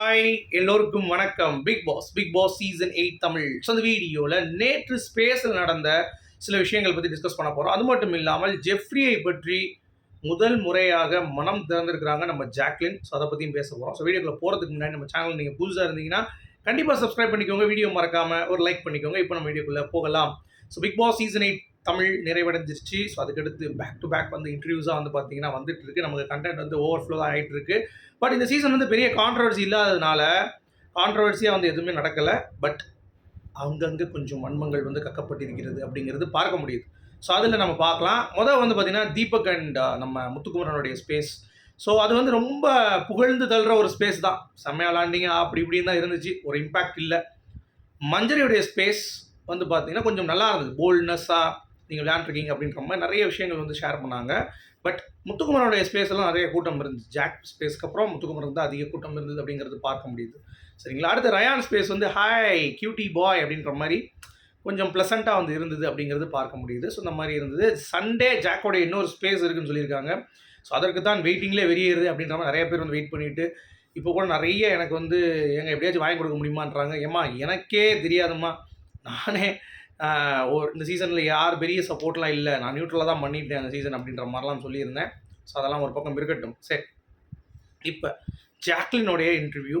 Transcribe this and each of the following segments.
Hi எல்லோருக்கும் வணக்கம். Bigg Boss Bigg Boss season eight Tamil. So அந்த வீடியோவில் நேற்று ஸ்பேஸில் நடந்த சில விஷயங்கள் பற்றி டிஸ்கஸ் பண்ண போகிறோம் அது மட்டும் இல்லாமல் ஜெஃப்ரியை பற்றி முதல் முறையாக மனம் திறந்திருக்கிறாங்க நம்ம ஜாக்லின் ஸோ அதை பற்றியும் பேச போகிறோம் ஸோ வீடியோக்குள்ள போகிறதுக்கு முன்னாடி நம்ம சேனல் நீங்கள் புதுசாக இருந்தீங்கன்னா கண்டிப்பாக சப்ஸ்கிரைப் பண்ணிக்கோங்க. வீடியோ மறக்காமல் ஒரு லைக் பண்ணிக்கோங்க. இப்போ நம்ம வீடியோக்குள்ளே போகலாம். So Bigg Boss season eight Tamil நிறைவடைஞ்சிச்சு so அதுக்கடுத்து பேக் டு பேக் வந்து இன்டர்வியூஸாக வந்து பார்த்தீங்கன்னா வந்துட்டு இருக்கு நமக்கு கண்டென்ட் வந்து ஓவர்ஃப்ளோ ஆகிட்டு இருக்கு பட் இந்த சீசன் வந்து பெரிய கான்ட்ரவர்சி இல்லாததுனால கான்ட்ரவர்சியாக வந்து எதுவுமே நடக்கலை. பட் அங்கங்கே கொஞ்சம் மன்மங்கள் வந்து கக்கப்பட்டிருக்கிறது அப்படிங்கிறது பார்க்க முடியுது. ஸோ அதில் நம்ம பார்க்கலாம். முதல் வந்து பார்த்திங்கன்னா தீபக் அண்ட் நம்ம முத்துக்குமரனுடைய ஸ்பேஸ் ஸோ அது வந்து ரொம்ப புகழ்ந்து தள்ளுற ஒரு ஸ்பேஸ் தான். செம்மையாக லாண்டிங்க அப்படி இப்படின்னு தான் இருந்துச்சு. ஒரு இம்பேக்ட் இல்லை. மஞ்சரியுடைய ஸ்பேஸ் வந்து பார்த்தீங்கன்னா கொஞ்சம் நல்லா இருந்தது. போல்ட்னஸ்ஸாக நீங்கள் விளையாண்டுருக்கீங்க அப்படின்ற மாதிரி நிறைய விஷயங்கள் வந்து ஷேர் பண்ணாங்க. பட் முத்துக்குமரனுடைய ஸ்பேஸ் எல்லாம் நிறைய கூட்டம் இருந்துச்சு. ஜாக் ஸ்பேஸ்க்கு அப்புறம் முத்துக்குமரன் தான் அதிக கூட்டம் இருந்தது அப்படிங்கிறது பார்க்க முடியுது. சரிங்களா? அடுத்து ரயான் ஸ்பேஸ் வந்து ஹாய் கியூட்டி பாய் அப்படின்ற மாதிரி கொஞ்சம் ப்ளசண்ட்டாக வந்து இருந்தது அப்படிங்கிறது பார்க்க முடியுது. ஸோ இந்த மாதிரி இருந்தது. சண்டே ஜாக்கோட இன்னொரு ஸ்பேஸ் இருக்குன்னு சொல்லியிருக்காங்க. ஸோ அதற்கு தான் வெயிட்டிங்லேயே வெளியேறுது அப்படின்ற மாதிரி நிறைய பேர் வந்து வெயிட் பண்ணிட்டு இப்போ கூட நிறைய எனக்கு வந்து எங்கே எப்படியாச்சும் வாங்கி கொடுக்க முடியுமான்றாங்க? ஏம்மா எனக்கே தெரியாதும்மா. நானே ஒரு இந்த சீசனில் யார் பெரிய சப்போர்ட்லாம் இல்லை. நான் நியூட்ரலாக தான் பண்ணிட்டேன் அந்த சீசன் அப்படின்ற மாதிரிலாம் சொல்லியிருந்தேன். ஸோ அதெல்லாம் ஒரு பக்கம் இருக்கட்டும். சரி. இப்போ ஜாக்லினுடைய இன்டர்வியூ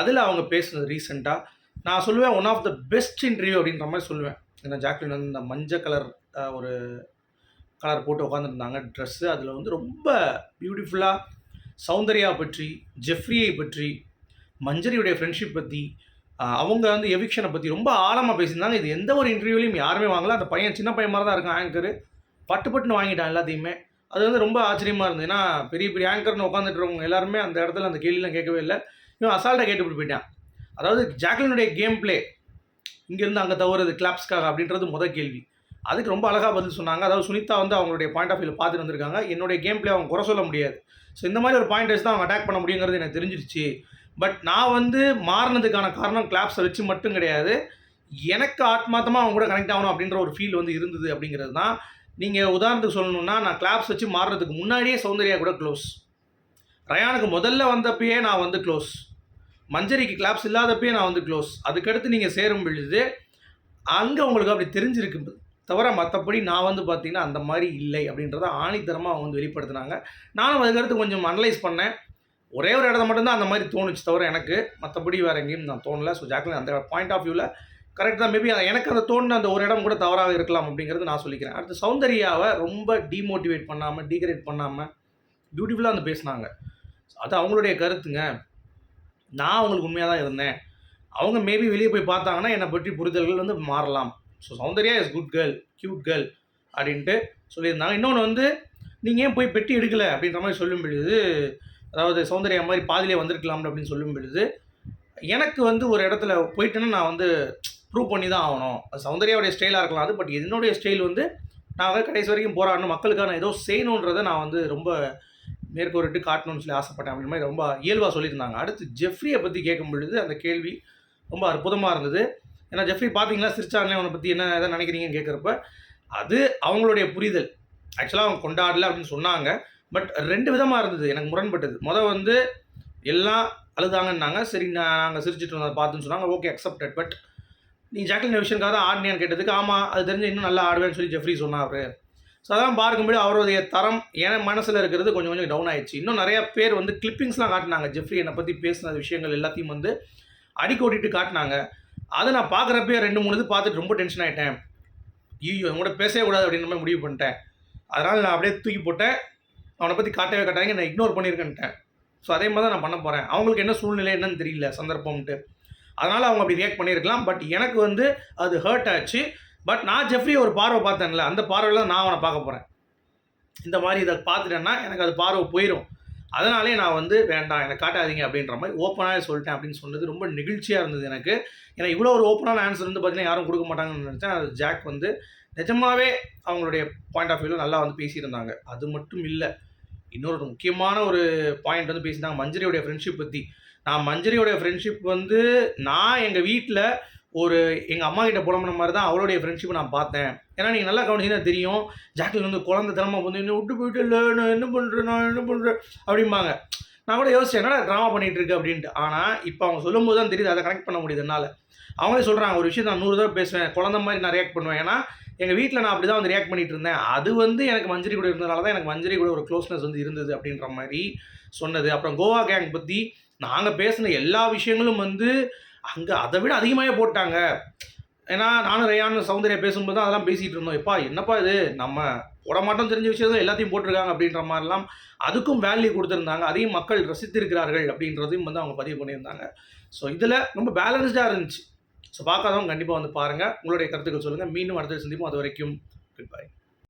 அதில் அவங்க பேசுனது ரீசெண்டாக நான் சொல்லுவேன் one of the best interview அப்படின்ற மாதிரி சொல்லுவேன். ஏன்னா ஜாக்லின் வந்து இந்த மஞ்சள் கலர் ஒரு கலர் போட்டு உட்காந்துருந்தாங்க ட்ரெஸ்ஸு அதில் வந்து ரொம்ப பியூட்டிஃபுல்லாக சௌந்தர்யா பற்றி ஜெஃப்ரியை பற்றி மஞ்சரியுடைய ஃப்ரெண்ட்ஷிப் பற்றி அவங்க வந்து எவிக்ஷனை பற்றி ரொம்ப ஆழமாக பேசியிருந்தாங்க. இது எந்த ஒரு இன்டர்வியூலையும் யாருமே வாங்கல. அந்த பையன் சின்ன பையன் மாதிரி தான் இருக்கான் ஆங்கரு பட்டு பட்டுன்னு வாங்கிட்டான் எல்லாத்தையுமே. அது வந்து ரொம்ப ஆச்சரியமாக இருந்தது. ஏன்னா பெரிய பெரிய ஆங்கர்னு உட்காந்துட்டு இருக்கவங்க எல்லாருமே அந்த இடத்துல அந்த கேள்விலாம் கேட்கவே இல்லை. இவன் அசால்ட்டாக கேட்டுவிட்டு போயிட்டான். அதாவது ஜாக்லினுடைய கேம் பிளே இங்கேருந்து அங்கே தவறுது கிளாப்ஸ்க்காக அப்படின்றது முதல் கேள்வி. அதுக்கு ரொம்ப அழகாக பதில் சொன்னாங்க. அதாவது சுனிதா வந்து அவங்களுடைய பாயிண்ட் ஆஃப் வியூவில் பார்த்துட்டு வந்திருக்காங்க. என்னுடைய கேம் பிளே அவங்க குறை சொல்ல முடியாது. ஸோ இந்த மாதிரி ஒரு பாயிண்ட் வச்சு தான் அவங்க அட்டாக் பண்ண முடியுங்கிறது எனக்கு தெரிஞ்சிருச்சு. பட் நான் வந்து மாறினதுக்கான காரணம் கிளாப்ஸை வச்சு மட்டும் கிடையாது. எனக்கு ஆத்மாத்தமாக அவங்க கூட கனெக்ட் ஆகணும் அப்படின்ற ஒரு ஃபீல் வந்து இருந்தது அப்படிங்கிறது தான் நீங்கள் உதாரணத்துக்கு சொல்லணும்னா நான் கிளாப்ஸ் வச்சு மாறுறதுக்கு முன்னாடியே சௌந்தர்யா கூட க்ளோஸ் ரயானுக்கு முதல்ல வந்தப்பயே நான் வந்து க்ளோஸ் மஞ்சரிக்கு கிளாப்ஸ் இல்லாதப்பயே நான் வந்து க்ளோஸ் அதுக்கடுத்து நீங்கள் சேரும் பொழுது அங்கே உங்களுக்கு அப்படி தெரிஞ்சிருக்கு. தவிர மற்றபடி நான் வந்து பார்த்தீங்கன்னா அந்த மாதிரி இல்லை அப்படின்றத ஆணித்தரமாக அவங்க வந்து வெளிப்படுத்தினாங்க. நானும் அதுக்கடுத்து கொஞ்சம் அனலைஸ் பண்ணேன். ஒரே ஒரு இடத்த மட்டும்தான் அந்த மாதிரி தோணுச்சு தவிர எனக்கு மற்றபடி வேறு எங்கேயும் நான் தோணலை. ஸோ ஜாக்லின் அந்த பாயிண்ட் ஆஃப் வியூவில் கரெக்ட் தான். மேபி எனக்கு அந்த தோணுன அந்த ஒரு இடம் கூட தவறாக இருக்கலாம் அப்படிங்கிறது நான் சொல்லிக்கிறேன். அடுத்து சௌந்தர்யாவை ரொம்ப டீமோட்டிவேட் பண்ணாமல் டீக்ரேட் பண்ணாமல் பியூட்டிஃபுல்லாக வந்து பேசினாங்க. அது அவங்களுடைய கருத்துங்க. நான் அவங்களுக்கு உண்மையாக தான் இருந்தேன். அவங்க மேபி வெளியே போய் பார்த்தாங்கன்னா என்னை பற்றி புரிதல்கள் வந்து மாறலாம். So Soundarya is good girl cute girl அப்படின்ட்டு சொல்லியிருந்தாங்க. இன்னொன்று வந்து நீங்கள் ஏன் போய் பெட்டி எடுக்கலை? அப்படின்ற மாதிரி சொல்லும் பொழுது அதாவது சௌந்தர்யா மாதிரி பாதிலே வந்திருக்கலாம் அப்படின்னு சொல்லும் பொழுது எனக்கு வந்து ஒரு இடத்துல போயிட்டேன்னா நான் வந்து ப்ரூவ் பண்ணி தான் ஆகணும். சௌந்தர்யாவுடைய ஸ்டைலாக இருக்கலாம் அது பட் என்னுடைய ஸ்டைல் வந்து நான் வந்து கடைசி வரைக்கும் போராடணும் மக்களுக்கான ஏதோ செய்யணுன்றதை நான் வந்து ரொம்ப மேற்கோரிட்டு காட்டணும்னு சொல்லி ஆசைப்பட்டேன் அப்படின்ற மாதிரி ரொம்ப இயல்பாக சொல்லியிருந்தாங்க. அடுத்து ஜெஃப்ரியை பற்றி கேட்கும் பொழுது அந்த கேள்வி ரொம்ப அற்புதமாக இருந்தது. ஏன்னா ஜெஃப்ரி பார்த்தீங்களா சிரிச்சானே அவனை பற்றி என்ன எதை நினைக்கிறீங்கன்னு கேட்குறப்ப அது அவங்களுடைய புரிதல். ஆக்சுவலாக அவங்க கொண்டாடல அப்படின்னு சொன்னாங்க. பட் ரெண்டு விதமாக இருந்தது எனக்கு முரண்பட்டது. மொதல் வந்து எல்லாம் அழுதாங்கன்னாங்க. சரி நான் நாங்கள் சிரிச்சிட்டு இருந்தோம் பார்த்துன்னு சொன்னாங்க. ஓகே அக்செப்டட் பட் நீ ஜாக்லின் விஷயங்காக தான் ஆடினியான்னு கேட்டதுக்கு ஆமாம் அது தெரிஞ்சு இன்னும் நல்லா ஆடுவேன்னு சொல்லி ஜெஃப்ரி சொன்னார். ஸோ அதெல்லாம் பார்க்கும்போது அவருடைய தரம் என் மனசில் இருக்கிறது கொஞ்சம் கொஞ்சம் டவுன் ஆயிடுச்சு. இன்னும் நிறைய பேர் வந்து கிளிப்பிங்ஸ்லாம் காட்டினாங்க. ஜெஃப்ரி என்னை பற்றி பேசின விஷயங்கள் எல்லாத்தையும் வந்து அடிக்கோட்டிட்டு காட்டினாங்க. அதை நான் பார்க்குறப்பே ரெண்டு மூணு இது பார்த்துட்டு ரொம்ப டென்ஷன் ஆகிட்டேன் ஐயோ கூட பேசவே கூடாது அப்படின்ற மாதிரி முடிவு பண்ணிட்டேன். அதனால் நான் அப்படியே தூக்கி போட்டேன். அவனை பற்றி காட்டவே காட்டாங்க நான் இக்னோர் பண்ணியிருக்கேன்ட்டேன் ஸோ அதே மாதிரி தான் நான் பண்ண போகிறேன் அவங்களுக்கு என்ன சூழ்நிலை என்னன்னு தெரியல சந்தர்ப்பம்ன்ட்டு அதனால் அவங்க அப்படி ரியாக்ட் பண்ணியிருக்கலாம் பட் எனக்கு வந்து அது ஹர்ட் ஆச்சு. பட் நான் ஜெஃப்ரி ஒரு பார்வை பார்த்தேன்ல. அந்த பார்வையில் நான் அவனை பார்க்க போகிறேன் இந்த மாதிரி இதை பார்த்துட்டேன்னா எனக்கு அது பார்வை போயிடும் அதனாலே நான் வந்து வேண்டாம் எனக்கு காட்டாதீங்க அப்படின்ற மாதிரி ஓப்பனாக சொல்லிட்டேன் அப்படின்னு சொன்னது ரொம்ப நெகிழ்ச்சியாக இருந்தது எனக்கு. ஏன்னா இவ்வளோ ஒரு ஓப்பனான ஆன்சர் வந்து பார்த்தீங்கன்னா யாரும் கொடுக்க மாட்டாங்கன்னு நினச்சேன் அது ஜாக் வந்து நிஜமாவே அவங்களுடைய பாயிண்ட் ஆஃப் வியூவில் நல்லா வந்து பேசியிருந்தாங்க. அது மட்டும் இல்லை இன்னொரு முக்கியமான ஒரு பாயிண்ட் வந்து பேசியிருந்தாங்க மஞ்சரியோடைய ஃப்ரெண்ட்ஷிப் பற்றி நான் மஞ்சரியோடைய ஃப்ரெண்ட்ஷிப் வந்து நான் எங்கள் வீட்டில் ஒரு எங்கள் அம்மா கிட்ட புலம்புன மாதிரி தான் அவளுடைய ஃப்ரெண்ட்ஷிப் நான் பார்த்தேன். ஏன்னா நீங்கள் நல்லா கவனிச்சிங்கன்னா தெரியும் ஜாக்கில் வந்து குழந்தை தினமாக வந்து என்ன விட்டு போயிட்டு இல்லை நான் என்ன பண்ணுறேன் நான் என்ன பண்ணுறேன் அப்படிம்பாங்க. நான் கூட யோசிச்சேன் என்னடா ட்ராமா பண்ணிகிட்டு இருக்கு அப்படின்ட்டு. ஆனால் இப்போ அவங்க சொல்லும்போது தான் தெரியுது அதை கனெக்ட் பண்ண முடியுது என்னால். அவங்களே சொல்கிறாங்க ஒரு விஷயம் நான் நூறு தடவை பேசுவேன் குழந்த மாதிரி நான் ரியாக்ட் பண்ணுவேன். ஏன்னா எங்கள் வீட்டில் நான் அப்படி தான் வந்து ரியாக்ட் பண்ணிட்டு இருந்தேன். அது வந்து எனக்கு மஞ்சரி கூட இருந்ததுனால தான் எனக்கு மஞ்சரி கூட ஒரு க்ளோஸ்னஸ் வந்து இருந்தது அப்படின்ற மாதிரி சொன்னது. அப்புறம் கோவா கேங் பற்றி நாங்கள் பேசின எல்லா விஷயங்களும் வந்து அங்கே அதை விட அதிகமாகவே போட்டாங்க. ஏன்னா நானும் ரயான் சௌந்தர்யா பேசும்போது தான் அதெல்லாம் பேசிகிட்டு இருந்தோம். எப்பா என்னப்பா இது? நம்ம போடமாட்டோம் தெரிஞ்ச விஷயம் எல்லாத்தையும் போட்டிருக்காங்க அப்படின்ற மாதிரிலாம் அதுக்கும் வேல்யூ கொடுத்துருந்தாங்க. அதையும் மக்கள் ரசித்திருக்கிறார்கள் அப்படின்றதையும் வந்து அவங்க பதிவு பண்ணியிருந்தாங்க. ஸோ இதில் ரொம்ப பேலன்ஸ்டாக இருந்துச்சு. ஸோ பார்க்காதவங்க கண்டிப்பாக வந்து பாருங்கள் உங்களுடைய கருத்துக்கள் சொல்லுங்கள் மீண்டும் அடுத்த சந்திப்போம். அது வரைக்கும் குட் பை